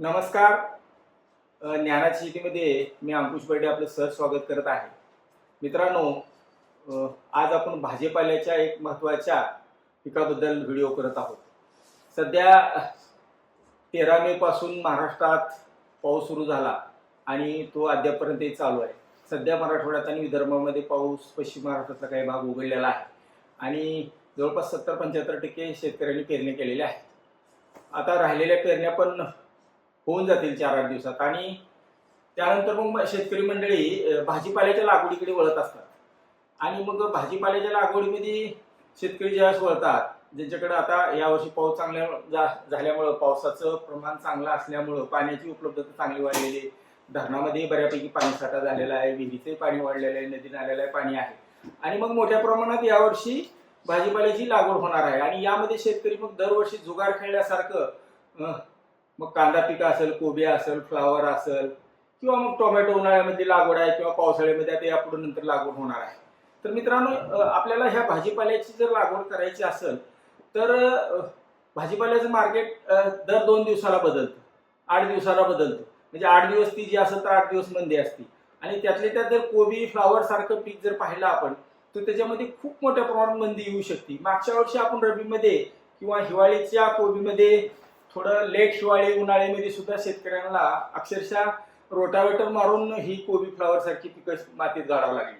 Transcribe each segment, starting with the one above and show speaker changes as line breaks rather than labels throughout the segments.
नमस्कार. ज्ञानाची शेतीमध्ये मी अंकुश बर्डे आपलं सर स्वागत करत आहे. मित्रांनो आज आपण भाजीपाल्याच्या एक महत्त्वाच्या पिकाबद्दल व्हिडिओ करत आहोत. सध्या तेरा मे पासून महाराष्ट्रात पाऊस सुरू झाला आणि तो अद्यापपर्यंतही चालू आहे. सध्या मराठवाड्यात आणि विदर्भामध्ये पाऊस पश्चिम महाराष्ट्रातला काही भाग उघडलेला आहे आणि जवळपास सत्तर पंच्याहत्तर टक्के शेतकऱ्यांनी पेरणी केलेल्या आहे. आता राहिलेल्या पेरण्या पण होऊन जातील चार आठ दिवसात. आणि त्यानंतर मग शेतकरी मंडळी भाजीपाल्याच्या लागवडीकडे वळत असतात. आणि मग भाजीपाल्याच्या लागवडीमध्ये शेतकरी ज्यावेळेस वळतात ज्यांच्याकडे आता यावर्षी पाऊस चांगल्या जा- झाल्यामुळं पावसाचं प्रमाण चांगलं असल्यामुळं पाण्याची उपलब्धता चांगली वाढलेली आहे. धरणामध्ये बऱ्यापैकी पाणी साठा झालेला आहे विहिरीचे पाणी वाढलेलं आहे नदी नाल्याला पाणी आहे. आणि मग मोठ्या प्रमाणात यावर्षी भाजीपाल्याची लागवड होणार आहे. आणि यामध्ये शेतकरी मग दरवर्षी जुगार खेळल्यासारखं मग कांदा पिकं असेल कोबी असेल फ्लावर असेल किंवा मग टोमॅटो उन्हाळ्यामध्ये लागवड आहे किंवा पावसाळ्यामध्ये आता यापुढे नंतर लागवड होणार आहे. तर मित्रांनो आपल्याला ह्या भाजीपाल्याची जर लागवड करायची असेल तर भाजीपाल्याचं मार्केट दर दोन दिवसाला बदलतं. आठ दिवसाला बदलतं. म्हणजे आठ दिवस ती जी असेल तर आठ दिवस मंदी असते. आणि त्यातल्या त्यात जर कोबी फ्लावर सारखं पीक जर पाहिलं आपण तर त्याच्यामध्ये खूप मोठ्या प्रमाणात मंदी येऊ शकते. मागच्या वर्षी आपण रबीमध्ये किंवा हिवाळीच्या कोबीमध्ये थोडं लेट शिवाळी उन्हाळ्यामध्ये सुद्धा शेतकऱ्यांना अक्षरशः रोटावेटर मारून ही कोबी फ्लावर सारखी पिकं मातीत गाडावं लागली.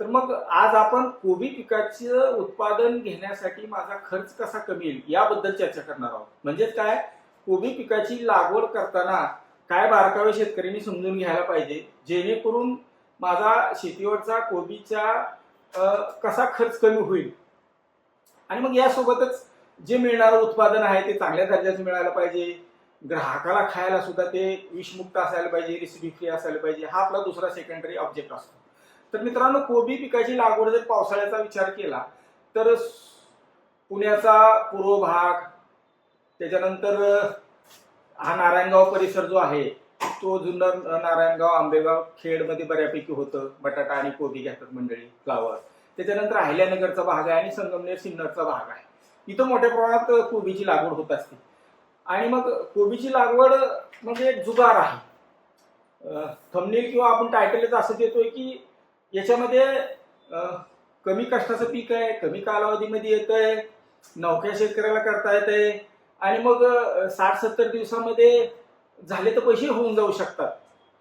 तर मग आज आपण कोबी पिकाचं उत्पादन घेण्यासाठी माझा खर्च कसा कमी येईल याबद्दल चर्चा करणार आहोत. म्हणजेच काय? कोबी पिकाची लागवड करताना काय बारकावे शेतकऱ्यांनी समजून घ्यायला पाहिजे जेणेकरून माझा शेतीवरचा कोबीचा कसा खर्च कमी होईल? आणि मग यासोबतच जे मिळणारं उत्पादन आहे ते चांगल्या दर्जाचं मिळायला पाहिजे. ग्राहकाला खायला सुद्धा ते विषमुक्त असायला पाहिजे रेसिपी फ्री असायला पाहिजे. हा आपला दुसरा सेकंडरी ऑब्जेक्ट असतो. तर मित्रांनो कोबी पिकाची लागवड जर पावसाळ्याचा विचार केला तर पुण्याचा पूर्व भाग त्याच्यानंतर हा नारायणगाव परिसर जो आहे तो जुन्नर नारायणगाव आंबेगाव खेडमध्ये बऱ्यापैकी होतं. बटाटा आणि कोबी घेतात मंडळी फ्लावर. त्याच्यानंतर अहिल्यानगरचा भाग आहे आणि संगमनेर सिन्नरचा भाग आहे. इथं मोठ्या प्रमाणात कोबीची लागवड होत असते. आणि मग कोबीची लागवड म्हणजे एक जुगार आहे. थंबनेल किंवा आपण टायटलच असं देतोय की याच्यामध्ये कमी कष्टाचं पीक आहे कमी कालावधीमध्ये येतं आहे नौक्या शेतकऱ्याला करता येतंय आणि मग साठ सत्तर दिवसामध्ये झाले तर पैसे होऊन जाऊ शकतात.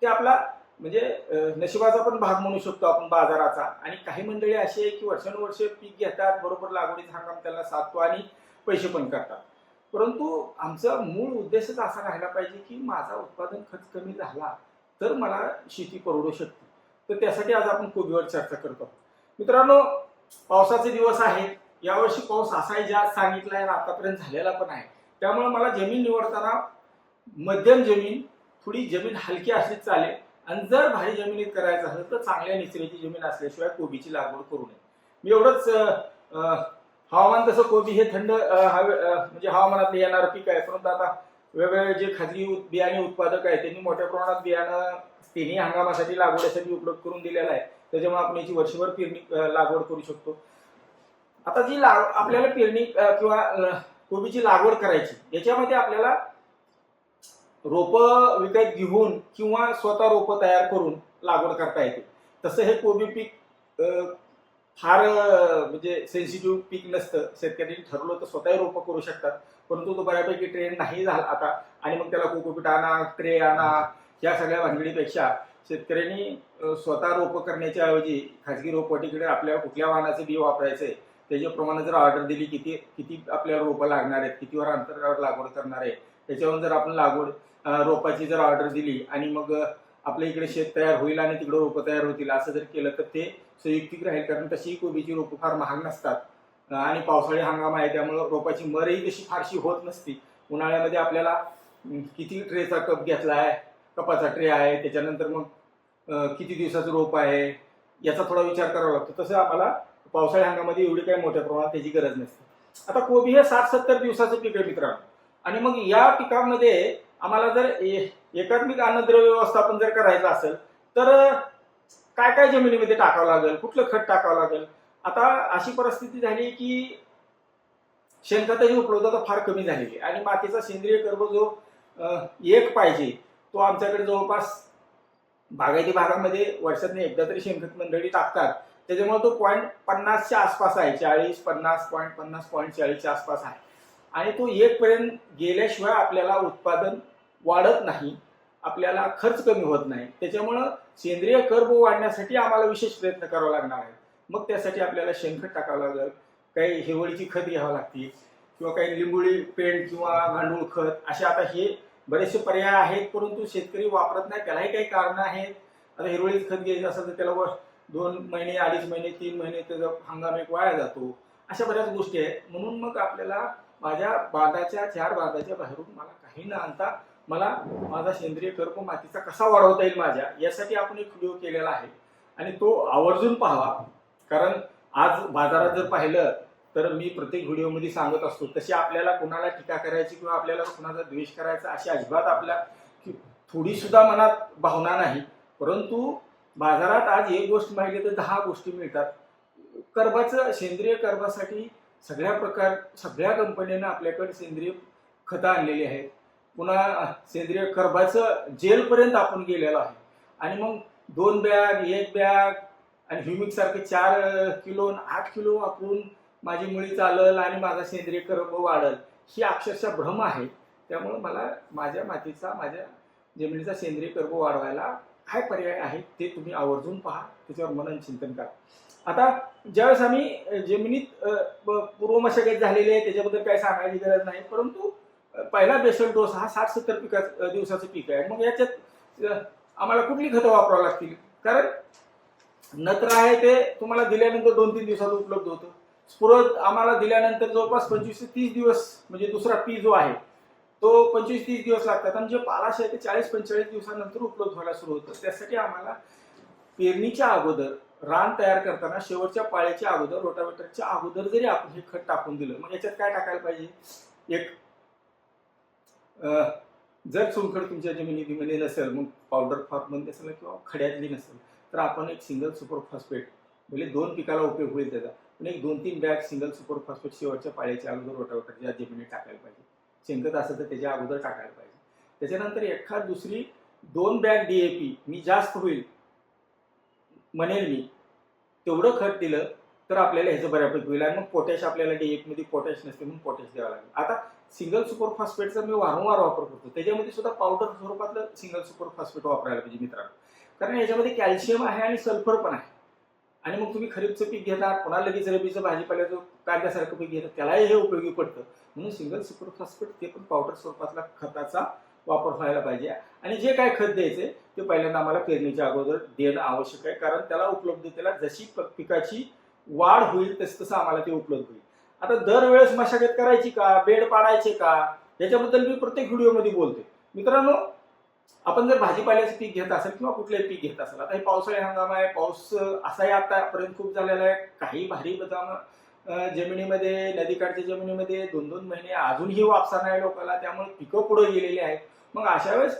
ते आपला म्हणजे नशिबाचा पण भाग म्हणू शकतो आपण बाजाराचा. आणि काही मंडळी अशी आहे की वर्षानुवर्ष पीक घेतात बरोबर लागवडीचा हंगाम त्याला साधतो आणि पैसे पण करतात. परंतु आमचा मूळ उद्देशच असा राहिला पाहिजे की माझा उत्पादन खर्च कमी झाला तर मला शेती परवडू शकते. तर त्यासाठी आज आपण कोबीवर चर्चा करतो मित्रांनो पावसाचे दिवस आहेत. यावर्षी पाऊस असाही जास्त सांगितला आहे आणि आतापर्यंत झालेला पण आहे. त्यामुळे मला जमीन निवडताना मध्यम जमीन थोडी जमीन हलकी असलीच चालेल. आणि जर भारी जमिनीत करायचं असेल तर चांगल्या निचऱ्याची जमीन असल्याशिवाय कोबीची लागवड करू नये. मी एवढंच हवामान तसं कोबी हे थंड हवे म्हणजे हवामानातले येणारं पीक आहे. परंतु आता वेगवेगळे जे खाजगी बियाणे उत्पादक आहेत त्यांनी मोठ्या प्रमाणात बियाणं तिन्ही हंगामासाठी लागवडीसाठी उपलब्ध करून दिलेलं आहे. त्याच्यामुळे आपण याची वर्षभर पेरणी लागवड करू शकतो. आता जी लाग आपल्याला पेरणी किंवा कोबीची लागवड करायची याच्यामध्ये आपल्याला रोपं विकत घेऊन किंवा स्वतः रोपं तयार करून लागवड करता येते. तसं हे कोबी पीक फार म्हणजे सेन्सिटिव्ह पीक नसतं. शेतकऱ्यांनी ठरवलं तर स्वतःही रोपं करू शकतात. परंतु तो बऱ्यापैकी ट्रेंड नाही झाला आता. आणि मग त्याला कोकोपीट आणा ट्रे आणा या सगळ्या भानगडीपेक्षा शेतकऱ्यांनी स्वतः रोपं करण्याच्या ऐवजी खाजगी रोपवाटीकडे आपल्या कुठल्या वाहनाचे बी वापरायचे त्याच्याप्रमाणे जर ऑर्डर दिली किती किती आपल्याला रोपं लागणार आहेत कितीवर अंतरावर लागवड करणार आहे त्याच्यावरून जर आपण लागवड रोपाची जर ऑर्डर दिली आणि मग आपल्या इकडे शेत तयार होईल आणि तिकडे रोपं तयार होतील असं जर केलं तर ते संयुक्तिक राहील. कारण तशी कोबीची रोपं फार महाग नसतात. आणि पावसाळी हंगाम आहे त्यामुळं रोपाची मरही तशी फारशी होत नसती. उन्हाळ्यामध्ये आपल्याला किती ट्रेचा कप घेतला आहे कपाचा ट्रे आहे त्याच्यानंतर मग किती दिवसाचं रोप आहे याचा थोडा विचार करावा लागतो. तसं आम्हाला पावसाळी हंगामामध्ये एवढी काही मोठ्या प्रमाणात त्याची गरज नसते. आता कोबी हे साठ सत्तर दिवसाचं पीक आहे मित्रांनो. आणि मग या पिकामध्ये आम्हाला जर ए- एकात्मिक अन्नद्रव्य व्यवस्थापन जर करायचं असेल तर काय काय जमिनीमध्ये टाकावं लागेल? कुठलं खत टाकावं लागेल? आता अशी परिस्थिती झाली की शेणखताची उपलब्धता फार कमी झालेली आहे. आणि मातीचा सेंद्रिय कर्ब जो एक पाहिजे तो आमच्याकडे जवळपास बागायती भागामध्ये वर्षातून एकदा तरी शेणखत मंडळी टाकतात. त्याच्यामुळे तो पॉईंट पन्नासच्या आसपास आहे चाळीस पन्नास पॉईंट पन्नास पॉईंट चाळीसच्या आसपास आहे. आणि तो एकपर्यंत गेल्याशिवाय आपल्याला उत्पादन वाढत नाही आपल्याला खर्च कमी होत नाही. त्याच्यामुळं सेंद्रिय कर्ब वाढण्यासाठी आम्हाला विशेष प्रयत्न करावा लागणार आहे. मग त्यासाठी आपल्याला शेणखत टाकावं लागेल काही हिरवळीची खत घ्यावं लागतील किंवा काही लिंबोळी पेंट किंवा गांडूळ खत असे आता हे बरेचसे पर्याय आहेत परंतु शेतकरी वापरत नाही. त्यालाही काही कारणं आहेत. आता हिरवळीचं खत घ्यायचं असेल तर त्याला दोन महिने अडीच महिने तीन महिने त्याचा हंगाम एक वाया जातो. अशा बऱ्याच गोष्टी आहेत. म्हणून मग आपल्याला माझ्या बागाच्या चार बागाच्या बाहेरून मला काही न आणता मला माझा सेंद्रिय कर्म मातीचा कसा वाढवता येईल माझ्या यासाठी आपण एक व्हिडिओ केलेला आहे. आणि तो आवर्जून पाहावा. कारण आज बाजारात जर पाहिलं तर मी प्रत्येक व्हिडिओमध्ये सांगत असतो तशी आपल्याला कोणाला टीका करायची किंवा आपल्याला कोणाचा द्वेष करायचा अशी अजिबात आपल्या थोडी सुद्धा मनात भावना नाही. परंतु बाजारात आज एक गोष्ट माहिली तर दहा गोष्टी मिळतात. कर्बाचं सेंद्रिय कर्बासाठी सगळ्या प्रकार सगळ्या कंपन्यांना आपल्याकडे सेंद्रिय खतं आणलेली आहेत. पुन्हा सेंद्रिय कर्बाचं जेलपर्यंत आपण गेलेलो आहे. आणि मग दोन बॅग एक बॅग आणि ह्युमिक सारखे चार किलो आठ किलो वापरून माझी मुळी चालल आणि माझा सेंद्रिय कर्ब वाढल ही अक्षरशः भ्रम आहे. त्यामुळं मला माझ्या मातीचा माझ्या जमिनीचा सेंद्रिय कर्ब वाढवायला काय पर्याय आहे ते तुम्ही आवर्जून पहा. त्याच्यावर मनन चिंतन करा. आता ज्यावेळेस आम्ही जमिनीत पूर्वमशागत पूर्व मशागत झालेली आहे त्याच्याबद्दल काही सांगायची गरज नाही परंतु पहिला बेसल डोस हा साठ सत्तर पिका दिवसाचं पीक आहे. मग याच्यात आम्हाला कुठली खतं वापरावं लागतील? कारण नत्र आहे ते तुम्हाला दिल्यानंतर दोन तीन दिवसात उपलब्ध होतं. स्फुरद आम्हाला दिल्यानंतर जवळपास पंचवीस ते तीस दिवस म्हणजे दुसरा पी जो आहे तो पंचवीस तीस दिवस लागतात. आणि जे पालाश आहे ते चाळीस पंचेचाळीस दिवसानंतर उपलब्ध व्हायला सुरू होतं. त्यासाठी आम्हाला पेरणीच्या अगोदर रान तयार करताना शेवटच्या पाळ्याच्या अगोदर रोटावेटरच्या अगोदर जरी आपण हे खत टाकून दिलं मग याच्यात काय टाकायला पाहिजे? एक जर चुनखड तुमच्या जमिनीमध्ये नसेल मग पावडर फॉर्ममध्ये नसेल किंवा खड्यातली नसेल तर आपण एक सिंगल सुपर फॉस्फेट म्हणजे दोन पिकाला उपयोग होईल त्याचा. पण एक दोन तीन बॅग सिंगल सुपर फॉस्फेट शेवटच्या पाळ्याच्या अगोदर रोटावेटरच्या जमिनीत टाकायला पाहिजे. शेणखत असेल तर त्याच्या अगोदर टाकायला पाहिजे. त्याच्यानंतर एखाद दुसरी दोन बॅग डी ए पी मी जास्त होईल म्हणेल मी तेवढं खत दिलं तर आपल्याला ह्याचं बऱ्यापैकी होईल. आणि मग पोटॅश आपल्याला डी मध्ये पोटॅश नसते म्हणून पोटॅश द्यावं लागेल. आता सिंगल सुपर फॉस्फेटचा मी वारंवार वापर करतो. त्याच्यामध्ये सुद्धा पावडर स्वरूपातलं सिंगल सुपर फॉस्फेट वापरायला पाहिजे मित्रांनो. कारण याच्यामध्ये कॅल्शियम आहे आणि सल्फर पण आहे. आणि मग तुम्ही खरीपचं पीक घेता पुन्हा लगेच रबीचं भाजीपाल्याचं कांद्यासारखं पीक घेता त्यालाही हे उपयोगी पडतं. म्हणून सिंगल सुपर फॉस्फेट ते पण पावडर स्वरूपातला खताचा वापर व्हायला पाहिजे. आणि जे काय खत द्यायचे ते पहिल्यांदा आम्हाला पेरणीच्या अगोदर देणं आवश्यक आहे. कारण त्याला उपलब्धतेला जशी प- पिकाची वाढ होईल तस तसं आम्हाला ते उपलब्ध होईल. आता दरवेळेस मशागत करायची का? बेड पाडायचे का? याच्याबद्दल मी प्रत्येक व्हिडिओमध्ये बोलते. मित्रांनो आपण जर भाजीपाल्याचं पीक घेत असेल किंवा कुठलंही पीक घेत असेल आता हे पावसाळी हंगाम आहे पाऊस असाही आतापर्यंत खूप झालेला आहे. काही भारी बदाम जमिनीमध्ये नदीकाठच्या जमिनीमध्ये दोन दोन महिने अजूनही वापसा नाही लोकांना त्यामुळे पिकं पुढे गेलेली आहेत. मग अशा वेळेस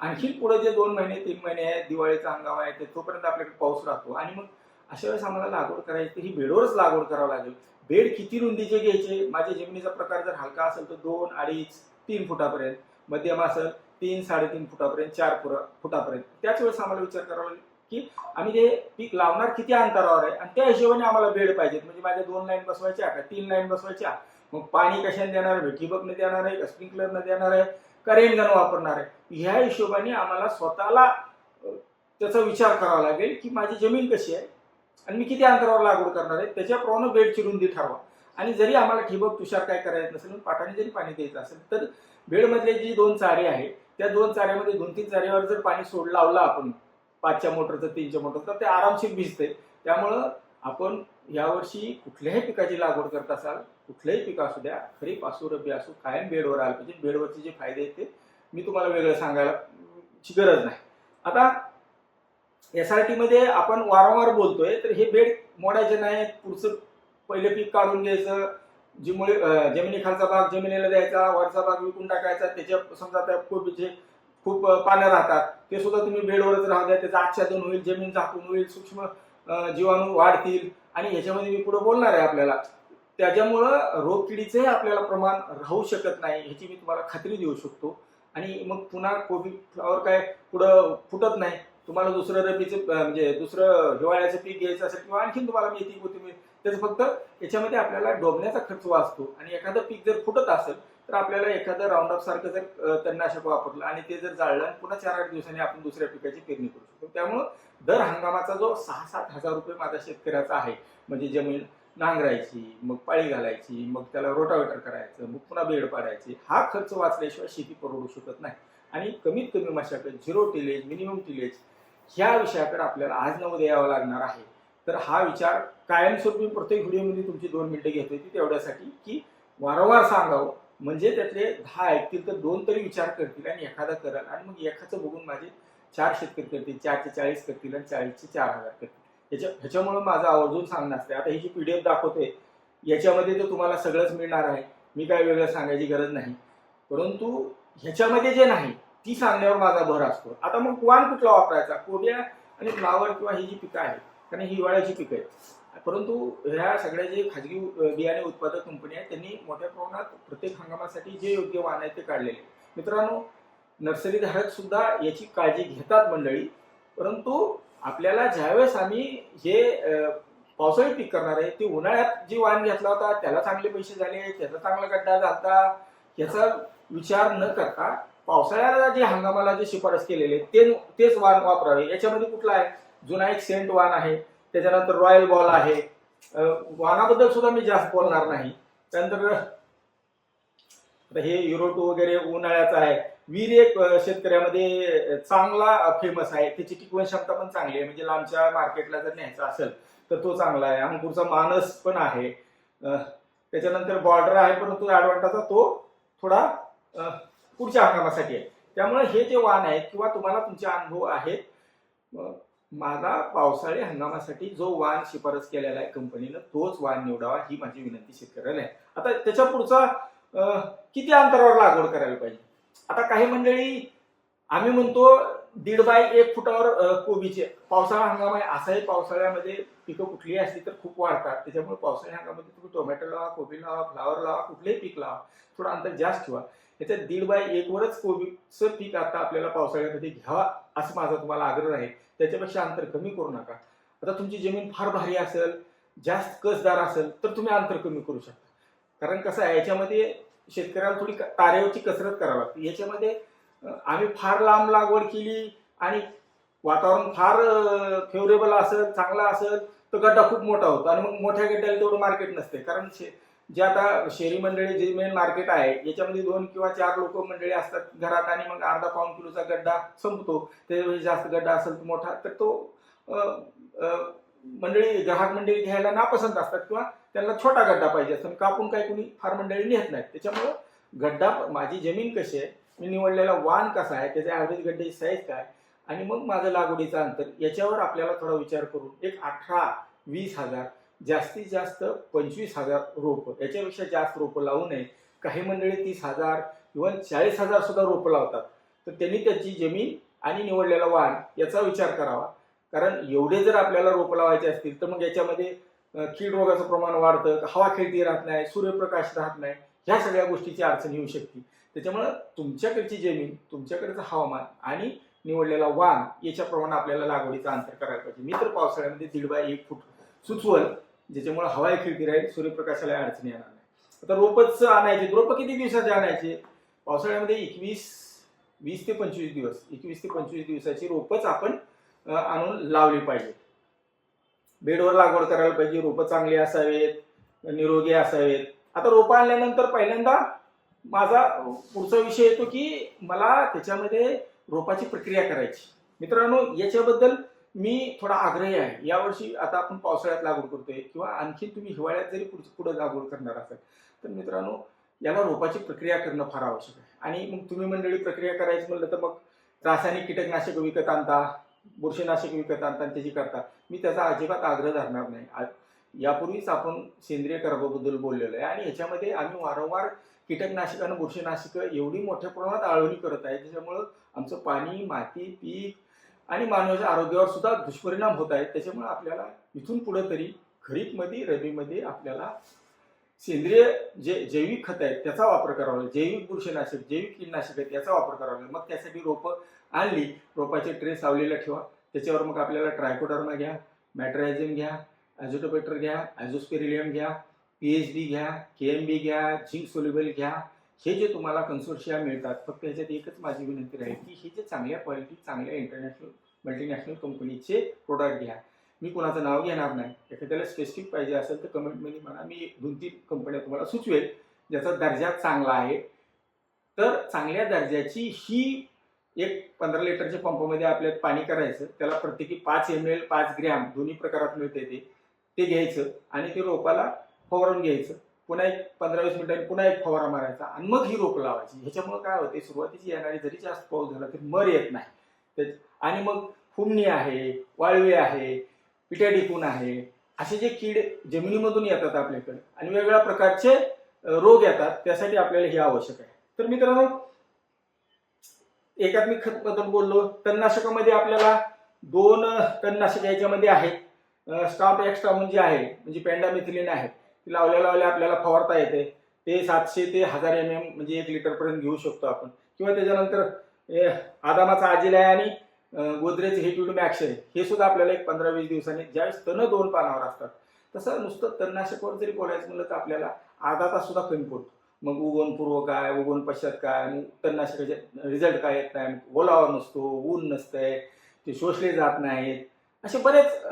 आणखी पुढे जे दोन महिने तीन महिने आहेत दिवाळीचा हंगाम आहे ते तोपर्यंत आपल्याकडे पाऊस राहतो. आणि मग अशा वेळेस आम्हाला लागवड करायची ही बेडवरच लागवड करावं लागेल. बेड किती रुंदीचे घ्यायचे? माझ्या जमिनीचा प्रकार जर हलका असेल तर दोन अडीच तीन फुटापर्यंत मध्यम असेल तीन साडेतीन फुटापर्यंत चार फुरा फुटापर्यंत. त्याच वेळेस आम्हाला विचार करावा लागेल की आम्ही ते पीक लावणार किती अंतरावर आहे? आणि त्या हिशोबाने आम्हाला बेड पाहिजेत. म्हणजे माझ्या दोन लाईन बसवायच्या का? तीन लाईन बसवायच्या. मग पाणी कशाने देणार आहे? ठिबकने देणार आहे का? स्प्रिंकलरने देणार आहे? का गन वापरणार आहे? ह्या हिशोबाने आम्हाला स्वतःला त्याचा विचार करावा लागेल की माझी जमीन कशी आहे? आणि मी किती अंतरावर लागवड करणार आहे त्याच्याप्रमाणे बेडची रुंदी ठरवा. आणि जरी आम्हाला ठिबक तुषार काय करायचं नसेल पाटाने जरी पाणी द्यायचं असेल तर बेडमधले जी दोन चारे आहेत त्या दोन चाऱ्यामध्ये दोन तीन चाऱ्यावर जर पाणी सोड लावलं आपण पाचच्या मोटरचं तीनच्या मोटरचं तर ते आरामशीर भिजते. त्यामुळं आपण यावर्षी कुठल्याही पिकाची लागवड करत असाल कुठलंही पीक असू द्या खरीप असू रब्बी असू कायम बेडवर आलं पाहिजे. बेडवरचे जे फायदे आहेत ते मी तुम्हाला वेगळं सांगायला ची गरज नाही. आता एसआरटी मध्ये आपण वारंवार बोलतोय तर हे बेड मोडायचे नाही. पुढचं पहिलं पीक काढून घ्यायचं. जिमुळे जमिनीखालचा भाग जमिनीला द्यायचा वरचा भाग विकून टाकायचा. त्याच्या समजा त्या खूप जे खूप पानं राहतात. ते सुद्धा तुम्ही बेडवरच राहू द्या. त्याचं आच्छादन होईल जमीन झाकून होईल सूक्ष्म जीवाणू वाढतील. आणि ह्याच्यामध्ये मी पुढे बोलणार आहे आपल्याला. त्याच्यामुळं रोगकिडीचंही आपल्याला प्रमाण राहू शकत नाही ह्याची मी तुम्हाला खात्री देऊ शकतो. आणि मग पुन्हा कोबी फ्लावर काय पुढं फुटत नाही. तुम्हाला दुसरं रबीचं म्हणजे दुसरं हिवाळ्याचं पीक घ्यायचं असेल किंवा आणखीन तुम्हाला मेथी कोथिंबीर त्याचं फक्त याच्यामध्ये आपल्याला डोबण्याचा खर्च वाचतो. आणि एखादं पीक जर फुटत असेल तर आपल्याला एखादं राऊंडअप सारखं जर तणनाशक वापरलं आणि ते जर जाळलं आणि पुन्हा चार आठ दिवसांनी आपण दुसऱ्या पिकाची पेरणी करू शकतो. त्यामुळं दर हंगामाचा जो सहा सात हजार रुपये माझा शेतकऱ्याचा आहे म्हणजे जमीन नांगरायची मग पाळी घालायची मग त्याला रोटावेटर करायचं मग पुन्हा बेड पाडायची हा खर्च वाचल्याशिवाय शेती परवडू शकत नाही. आणि कमीत कमी मशागत झिरो टिलेज मिनिमम टिलेज ह्या विषयाकडे आपल्याला आज न उद्या यावं लागणार आहे. तर हा विचार कायमस्वरूपी प्रत्येक व्हिडिओमध्ये तुमची दोन मिनिटं घेत ती तेवढ्यासाठी की वारंवार सांगावं. म्हणजे त्यातले दहा ऐकतील तर दोन तरी विचार करतील आणि एखादा करल. आणि मग एखादं बघून माझे चार शेतकरी करतील चारशे चाळीस करतील आणि चाळीसचे चार हजार करतील. ह्याच्या ह्याच्यामुळे माझं आवर्जून सांगणं असते आता ही जी पी डी एफ दाखवते याच्यामध्ये तर तुम्हाला सगळंच मिळणार आहे. मी काय वेगळं सांगायची गरज नाही. परंतु ह्याच्यामध्ये जे नाही ती सांगण्यावर माझा भर असतो. आता मग वाण कुठला वापरायचा? कोबिया आणि फ्लावर किंवा ही जी पिकं आहेत कारण ही हिवाळ्याची पिकं आहेत. परंतु ह्या सगळ्या जे खाजगी बियाणे उत्पादक कंपनी आहेत त्यांनी मोठ्या प्रमाणात प्रत्येक हंगामासाठी जे योग्य वाण आहेत ते काढलेले मित्रांनो नर्सरीधारक सुद्धा याची काळजी घेतात मंडळी. परंतु आपल्याला ज्यावेळेस आम्ही हे पावसाळी पीक करणार आहे ते उन्हाळ्यात जे वाण घेतला होता त्याला चांगले पैसे झाले त्याचा चांगला गड्डा झाला याचा विचार न करता पावसाळ्याला जे हंगामाला जे शिफारस केलेले ते तेच वाण वापरावे. याच्यामध्ये कुठला आहे? जुना एक सेंट वाण आहे. त्याच्यानंतर रॉयल बॉल आहे. अ, वाणाबद्दल सुद्धा मी जास्त बोलणार नाही. त्यानंतर हे युरोटो वगैरे उन्हाळ्याचं आहे. वीर एक शेतकऱ्यामध्ये चांगला फेमस आहे. त्याची टिकवण क्षमता पण चांगली आहे. म्हणजे लांबच्या मार्केटला जर न्यायचा असेल तर तो चांगला आहे. अंकुरचा मानस पण आहे. त्याच्यानंतर बॉर्डर आहे परंतु ॲडवांटाचा तो थोडा पुढच्या हंगामासाठी आहे. त्यामुळे हे जे वाण आहेत किंवा तुम्हाला तुमचे अनुभव आहेत माझा पावसाळी हंगामासाठी जो वाण शिफारस केलेला आहे कंपनीनं तोच वाण निवडावा ही माझी विनंती शेतकऱ्याला आहे. आता त्याच्या पुढचा किती अंतरावर लागवड करायला पाहिजे? आता काही मंडळी आम्ही म्हणतो दीड बाय एक फुटावर कोबीचे. पावसाळा हंगाम आहे असाही पावसाळ्यामध्ये पिकं कुठलीही असली तर खूप वाढतात. त्याच्यामुळे पावसाळ्या हंगामामध्ये तुम्ही टोमॅटो लावा कोबी लावा फ्लावर लावा कुठलेही पीक लावा थोडं अंतर जास्त ठेवा. याच्यात दीड बाय एक वरच कोबीचं पीक आता आपल्याला पावसाळ्यामध्ये घ्यावा असं माझा तुम्हाला आग्रह आहे. त्याच्यापेक्षा अंतर कमी करू नका. आता तुमची जमीन फार भारी असेल जास्त कसदार असेल तर तुम्ही अंतर कमी करू शकता. कारण कसं आहे याच्यामध्ये शेतकऱ्याला थोडी तारेवरची कसरत करावी लागते. याच्यामध्ये आम्ही फार लांब लागवड केली आणि वातावरण फार फेवरेबल असेल चांगला असेल तर गड्डा खूप मोठा होतो. आणि मग मोठ्या गड्ड्याला तेवढं मार्केट नसते. कारण शे जे आता शेरी मंडळी जे मेन मार्केट आहे याच्यामध्ये दोन किंवा चार लोक मंडळी असतात घरात आणि मग अर्धा पाऊन किलोचा गड्डा संपतो. त्याच्यापेक्षा म्हणजे जास्त गड्डा असेल तर मोठा तर तो मंडळी ग्राहक मंडळी घ्यायला नापसंत असतात किंवा त्यांना छोटा गड्डा पाहिजे असतो कापून काही कुणी फार मंडळी नेत नाहीत. त्याच्यामुळं गड्डा माझी जमीन कशी आहे मी निवडलेला वाण कसा आहे त्याच्या ॲव्हरेज गड्ड्याची साईज काय आणि मग माझं लागवडीचं अंतर याच्यावर आपल्याला थोडा विचार करून एक अठरा वीस हजार जास्तीत जास्त पंचवीस हजार रोपं याच्यापेक्षा जास्त रोपं लावू नये. काही मंडळी तीस हजार इव्हन चाळीस हजार सुद्धा रोपं लावतात. तर त्यांनी त्याची जमीन आणि निवडलेला वाण याचा विचार करावा. कारण एवढे जर आपल्याला रोपं लावायचे असतील तर मग याच्यामध्ये कीड रोगाचं प्रमाण वाढतं हवा खेळती राहत नाही सूर्यप्रकाश राहत नाही ह्या सगळ्या गोष्टीची अडचण येऊ शकते. त्याच्यामुळं तुमच्याकडची जमीन तुमच्याकडचं हवामान आणि निवडलेला वाण याच्याप्रमाणे आपल्याला लागवडीचं अंतर करायला पाहिजे. मी तर पावसाळ्यामध्ये दीड बाय एक फूट सुचवल. ज्याच्यामुळे हवाही खिडकी राहील सूर्यप्रकाशाला अडचणी येणार नाही. आता रोपच आणायचे रोपं किती दिवसाचे आणायचे? पावसाळ्यामध्ये एकवीस वीस ते पंचवीस दिवस एकवीस ते पंचवीस दिवसाची रोपच आपण आणून लावली पाहिजे. बेडवर लागवड करायला पाहिजे रोपं चांगली असावेत निरोगी असावेत. आता रोपं आणल्यानंतर पहिल्यांदा माझा पुढचा विषय येतो की मला त्याच्यामध्ये रोपाची प्रक्रिया करायची. मित्रांनो याच्याबद्दल मी थोडा आग्रही आहे. यावर्षी आता आपण पावसाळ्यात लागवड करतोय किंवा आणखी तुम्ही हिवाळ्यात जरी पुढे पुढे लागवड करणार असाल तर मित्रांनो याला रोपाची प्रक्रिया करणं फार आवश्यक आहे. आणि मग तुम्ही मंडळी प्रक्रिया करायची म्हणलं तर मग रासायनिक कीटकनाशक विकत आणता बुरशीनाशक विकत आणता त्याची करता. मी त्याचा अजिबात आग्रह धरणार नाही. यापूर्वीच आपण सेंद्रिय कर्बाबद्दल बोललेलो आहे. आणि याच्यामध्ये आम्ही वारंवार कीटकनाशक आणि बुरशीनाशकं एवढी मोठ्या प्रमाणात आळवणी करत आहे. त्याच्यामुळं आमचं पाणी माती पीक आणि मानवाच्या आरोग्यावर सुद्धा दुष्परिणाम होत आहेत. त्याच्यामुळे आपल्याला इथून पुढे तरी खरीपमध्ये रबीमध्ये आपल्याला सेंद्रिय जे जैविक खत आहेत त्याचा वापर करावा लागेल. जैविक बुरशीनाशक जैविक कीटनाशक आहेत त्याचा वापर करावा लागेल. मग त्यासाठी रोपं आणली रोपाचे ट्रे सावलेला ठेवा. त्याच्यावर मग आपल्याला ट्रायकोडर्मा घ्या मॅट्रायझिम घ्या ॲझोटोपेटर घ्या ॲझोस्पेरिलियम घ्या पी एच डी घ्या के एम बी घ्या झिंक सोल्युबल घ्या हे जे तुम्हाला कन्सोर्शिया मिळतात फक्त ह्याच्यात एकच माझी विनंती राहील की हे जे चांगल्या क्वालिटी चांगल्या इंटरनॅशनल मल्टीनॅशनल कंपनीचे प्रोडक्ट घ्या. मी कोणाचं नाव घेणार नाही. एखाद्याला स्पेसिफिक पाहिजे असेल तर कमेंटमध्ये म्हणा मी दोन तीन कंपन्या तुम्हाला सुचवेल ज्याचा दर्जा चांगला आहे. तर चांगल्या दर्जाची ही एक पंधरा लिटरच्या पंपामध्ये आपल्याला पाणी करायचं त्याला प्रत्येकी पाच एम एल पाच ग्रॅम दोन्ही प्रकारात मिळते ते घ्यायचं आणि ते रोपाला फवारून घ्यायचं. पुन्हा एक पंधरा वीस मिनिटांनी पुन्हा एक फवारा मारायचा आणि मग ही रोप लावायची. ह्याच्यामुळे काय होते सुरुवातीची येणारी जरी जास्त पाऊस झाला तरी मर येत नाही. आणि मग फुमणी आहे वाळवी आहे पिठ्या टिकून आहे असे जे कीड जमिनीमधून येतात आपल्याकडे आणि वेगवेगळ्या प्रकारचे रोग येतात त्यासाठी आपल्याला हे आवश्यक आहे. तर मित्रांनो एकात्मिक खत बद्दल बोललो. तणनाशकामध्ये आपल्याला दोन तणनाशक याच्यामध्ये आहेत. स्टाफ एक्स्ट्रा म्हणजे आहे म्हणजे पेंडामिथिलिन आहे. ती लावल्या लावल्या आपल्याला फवारता येते. ते सातशे ते हजार एम एम म्हणजे एक लिटर पर्यंत घेऊ शकतो आपण. किंवा त्याच्यानंतर आदामाचा आजील आहे आणि अं, गोदरेज हेट्यूड आहे. हे सुद्धा आपल्याला एक पंधरा वीस दिवसांनी ज्यावेळेस तण दोन पानावर असतात. तसं नुसतं तणनाशकावर जरी बोलायचं म्हणलं तर आपल्याला अर्धा तास सुद्धा कमी पडतो. मग उगवण पूर्व काय उगवण पश्चात काय आणि तणनाशकाचे रिझल्ट काय येत नाही. ओलावा नसतो ऊन नसतंय ते शोषले जात नाहीत. असे बरेच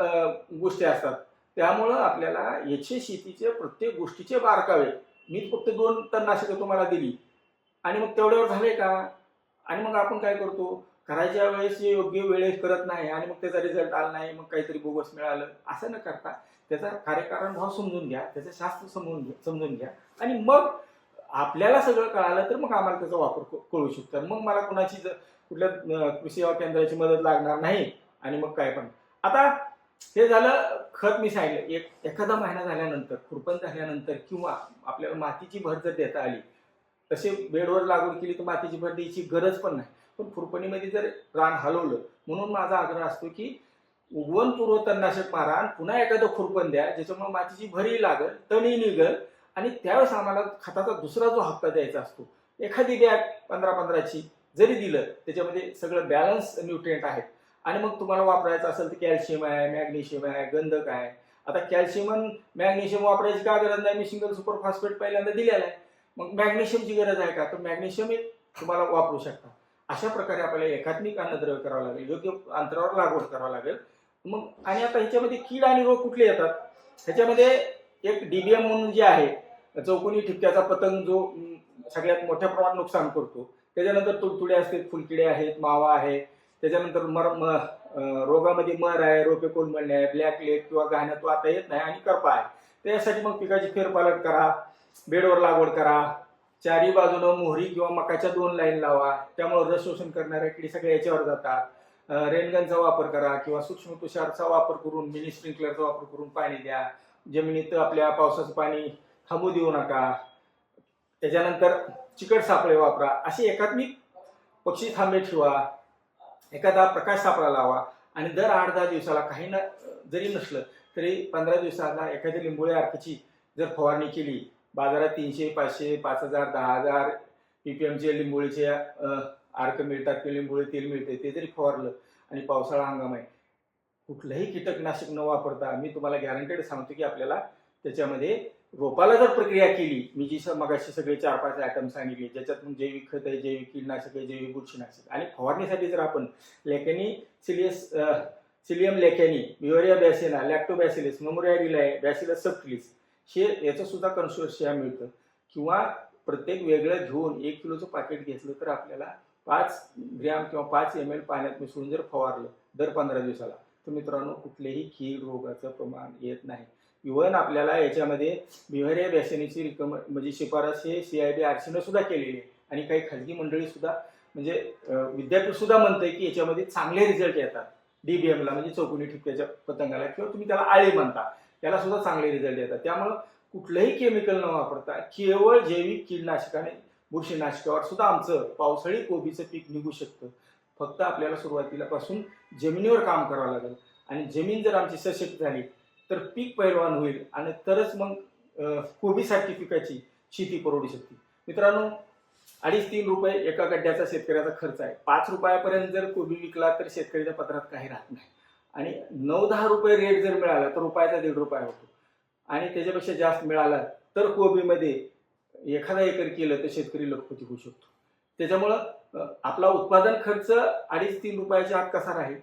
गोष्टी असतात. त्यामुळं आपल्याला याचे शेतीचे प्रत्येक गोष्टीचे बारकावे. मी फक्त दोन तणनाशकं तुम्हाला दिली. आणि मग तेवढ्यावर झाले का? आणि मग आपण काय करतो? करायच्या वेळेस योग्य वेळेस करत नाही आणि मग त्याचा रिझल्ट आला नाही मग काहीतरी बोगस मिळालं असं न करता त्याचा कार्यकारण भाव समजून घ्या त्याचं शास्त्र समजून घ्या समजून घ्या. आणि मग आपल्याला सगळं कळालं तर मग आम्हाला त्याचा वापर कळू शकतो. मग मला कुणाची जर कुठल्या कृषी सेवा केंद्राची मदत लागणार नाही. आणि मग काय पण. आता हे झालं खत मी सांगितलं एक एखादा महिना झाल्यानंतर खुरपण झाल्यानंतर किंवा आपल्याला मातीची भर जर देता आली तसे बेडवर लागवड केली तर मातीची भर द्यायची गरज पण नाही. पण खुरपणीमध्ये जर रान हलवलं म्हणून माझा आग्रह असतो की उगवण पूर्व तणनाशक मारा आणि पुन्हा एखादं खुरपण द्या ज्याच्यामुळे मातीची भरही लागल तणही निघल आणि त्यावेळेस आम्हाला खताचा दुसरा जो हप्ता द्यायचा असतो एखादी बॅग पंधरा पंधराची जरी दिलं त्याच्यामध्ये सगळं बॅलन्स न्यूट्रिएंट आहेत. आणि मग तुम्हाला वापरायचं असेल तर कॅल्शियम आहे मॅग्नेशियम आहे गंधक आहे. आता कॅल्शियम आणि मॅग्नेशियम वापरायची का गरज नाही? मी सिंगल सुपर फॉस्फेट पहिल्यांदा दिलेला आहे. मग मॅग्नेशियमची गरज आहे का? तर मॅग्नेशियम एक तुम्हाला वापरू शकता. अशा प्रकारे आपल्याला एकात्मिक अन्नद्रव्य करावं लागेल योग्य अंतरावर लागवड करावं लागेल. मग आणि आता ह्याच्यामध्ये कीड आणि रोग कुठले येतात? ह्याच्यामध्ये एक डीबीएम म्हणून जे आहे चौकोनी ठिपक्याचा पतंग जो सगळ्यात मोठ्या प्रमाणात नुकसान करतो. त्याच्यानंतर तुडतुडे असतील फुलकिडे आहेत मावा आहे. त्याच्यानंतर मर म रोगामध्ये मर आहे रोपे कोलमडणे आहे ब्लॅक लेग किंवा घाण्या तो आता येत नाही आणि करपा आहे. त्यासाठी मग पिकाची फेरपालट करा बेडवर लागवड करा चारी बाजूनं मोहरी किंवा मकाच्या दोन लाईन लावा. त्यामुळे रस शोषण करणाऱ्या किडी सगळ्या याच्यावर जातात. रेनगनचा वापर करा किंवा सूक्ष्म तुषारचा वापर करून मिनी स्प्रिंकलरचा वापर करून पाणी द्या. जमिनीत आपल्या पावसाचं पाणी थांबू देऊ नका. त्याच्यानंतर चिकट सापळे वापरा. अशी एकात्मिक पक्षी थांबे ठेवा. एखादा प्रकाश सापळा लावा आणि दर आठ दहा दिवसाला काही न जरी नसलं तरी पंधरा दिवसाला एखाद्या लिंबोळी अर्कची जर फवारणी केली बाजारात तीनशे पाचशे पाच हजार दहा हजार पीपीएमचे लिंबोळीचे अर्क मिळतात किंवा लिंबोळी तेल मिळते ते जरी फवारलं आणि पावसाळा हंगाम आहे कुठलंही कीटकनाशक न वापरता मी तुम्हाला गॅरंटेड सांगतो की आपल्याला त्याच्यामध्ये रोपाला जर प्रक्रिया केली मी जी मगाशी सगळे चार पाच आयटम सांगितले ज्याच्यातून जैविक खत आहे जैविक कीटनाशक आहे जैविक बुरशीनाशक आणि फवारणीसाठी जर आपण लेकॅनी सिलियस सिलियम लेकॅनी युरिया बॅसिना लॅक्टोबॅसिलिस मेमोरिया रिलाय बॅसिलस सप्लिस हे याचं सुद्धा कन्सोर्शिया मिळतं. किंवा प्रत्येक वेगळं घेऊन एक किलोचं पाकिट घेतलं तर आपल्याला पाच ग्रॅम किंवा पाच एम एल पाण्यात मिसळून जर फवारलं दर पंधरा दिवसाला तर मित्रांनो कुठलेही कीड रोगाचं प्रमाण येत नाही. इव्हन आपल्याला याच्यामध्ये बिहारी बेसनीची रिकम म्हणजे शिफारस हे सी आय डी आरसीनं सुद्धा केलेली आहे. आणि काही खाजगी मंडळी सुद्धा म्हणजे विद्यापीठ सुद्धा म्हणतंय की याच्यामध्ये चांगले रिझल्ट येतात. डीबीएमला म्हणजे चौकोनी ठिपक्याच्या पतंगाला किंवा तुम्ही त्याला आळे म्हणता त्याला सुद्धा चांगले रिझल्ट येतात. त्यामुळं कुठलंही केमिकल न वापरता केवळ जैविक कीडनाशकाने बुरशीनाशकावर सुद्धा आमचं पावसाळी कोबीचं पीक निघू शकतं. फक्त आपल्याला सुरुवातीला पासून जमिनीवर काम करावं लागेल. आणि जमीन जर आमची सशक्त झाली तर पीक पैलवान होईल आणि तरच मग कोबीसाठी पिकाची शेती परवडू शकते. मित्रांनो अडीच तीन रुपये एका गड्ड्याचा शेतकऱ्याचा खर्च आहे. पाच रुपयापर्यंत जर कोबी विकला तर शेतकऱ्याच्या पत्रात काही राहत नाही. आणि नऊ दहा रुपये रेट जर मिळाला तर रुपयाचा दीड रुपया होतो. आणि त्याच्यापेक्षा जास्त मिळाला तर कोबीमध्ये एखादा एकर केलं तर शेतकरी लखपती होऊ शकतो. त्याच्यामुळं आपला उत्पादन खर्च अडीच तीन रुपयाच्या आत कसा राहील?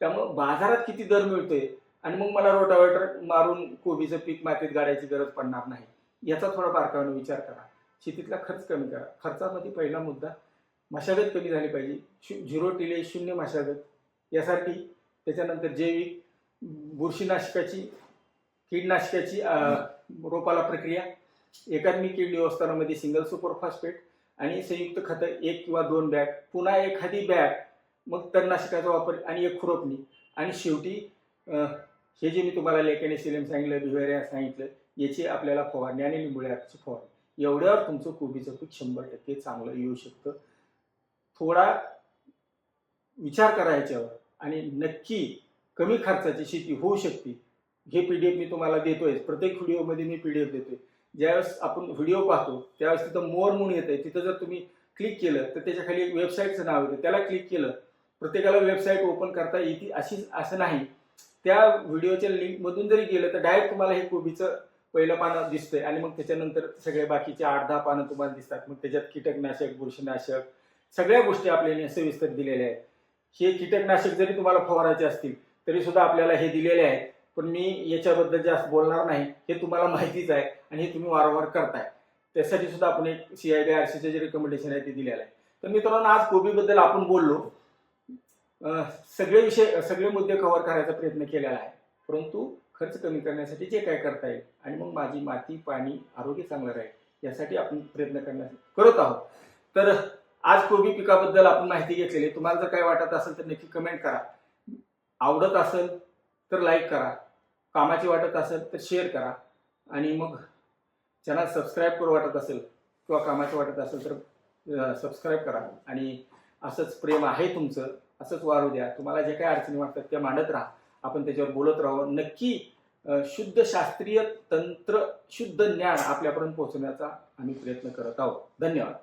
त्यामुळं बाजारात किती दर मिळतोय? आणि मग मला रोटावेटर मारून कोबीचं पीक मातीत गाडायची गरज पडणार नाही. याचा थोडा बारकाईने विचार करा. शेतीतला खर्च कमी करा. खर्चामध्ये पहिला मुद्दा मशागत कमी झाली पाहिजे. शु झिरो टिले शून्य मशागत. यासाठी त्याच्यानंतर जैविक बुरशीनाशकाची कीडनाशकाची रोपाला प्रक्रिया. एकात्मिक कीड व्यवस्थानामध्ये सिंगल सुपरफॉस्फेट आणि संयुक्त खतं एक किंवा दोन बॅग. पुन्हा एखादी बॅग मग तणनाशकाचा वापर आणि एक खुरपणी. आणि शेवटी हे जे मी तुम्हाला लेखने सिलेम सांगितलं बिहेरिया सांगितलं याची आपल्याला फवारणी आणि लिंबोळ्याची फवारणी एवढ्यावर तुमचं कोबीचं पीक शंभर टक्के चांगलं येऊ शकतं. थोडा विचार करा याच्यावर आणि नक्की कमी खर्चाची शेती होऊ शकते. हे पी डी एफ मी तुम्हाला देतोय. प्रत्येक व्हिडिओमध्ये मी पी डी एफ देतोय. ज्यावेळेस आपण व्हिडिओ पाहतो त्यावेळेस तिथं मोर म्हणून येत आहे तिथं जर तुम्ही क्लिक केलं तर त्याच्याखाली एक वेबसाईटचं नाव येतं. त्याला क्लिक केलं प्रत्येकाला वेबसाईट ओपन करता येते अशी असं नाही. त्या व्हिडिओच्या लिंकमधून जरी गेलं तर डायरेक्ट तुम्हाला हे कोबीचं पहिलं पानं दिसतंय. आणि मग त्याच्यानंतर सगळे बाकीचे आठ दहा पानं तुम्हाला दिसतात. मग त्याच्यात कीटकनाशक बुरशीनाशक सगळ्या गोष्टी आपल्याला सविस्तर दिलेल्या आहेत. हे कीटकनाशक जरी तुम्हाला फवारायचे असतील तरी सुद्धा आपल्याला हे दिलेले आहेत. पण मी याच्याबद्दल जास्त बोलणार नाही. हे तुम्हाला माहितीच आहे आणि हे तुम्ही वारंवार करताय. त्यासाठी सुद्धा आपण एक सी आय डी आर सीचे जे रिकमेंडेशन आहे ते दिलेलं आहे. तर मित्रांनो आज कोबीबद्दल आपण बोललो. सगळे विषय सगळे मुद्दे कव्हर करायचा प्रयत्न केलेला आहे. परंतु खर्च कमी करण्यासाठी जे काय करता येईल आणि मग माझी माती पाणी आरोग्य चांगलं राहील यासाठी आपण प्रयत्न करण्यासाठी करत आहोत. तर आज कोबी पिकाबद्दल आपण माहिती घेतलेली तुम्हाला जर काय वाटत असेल तर नक्की कमेंट करा. आवडत असेल तर लाईक करा. कामाची वाटत असेल तर शेअर करा. आणि मग चॅनल सबस्क्राईब करू वाटत असेल किंवा कामाची वाटत असेल तर सबस्क्राईब करा. आणि असंच प्रेम आहे तुमचं. असंच वाढू द्या. तुम्हाला जे काही अडचणी वाटतात त्या मांडत राहा. आपण त्याच्यावर बोलत राहू. नक्की शुद्ध शास्त्रीय तंत्र शुद्ध ज्ञान आपल्यापर्यंत पोहोचवण्याचा आम्ही प्रयत्न करत आहोत. धन्यवाद.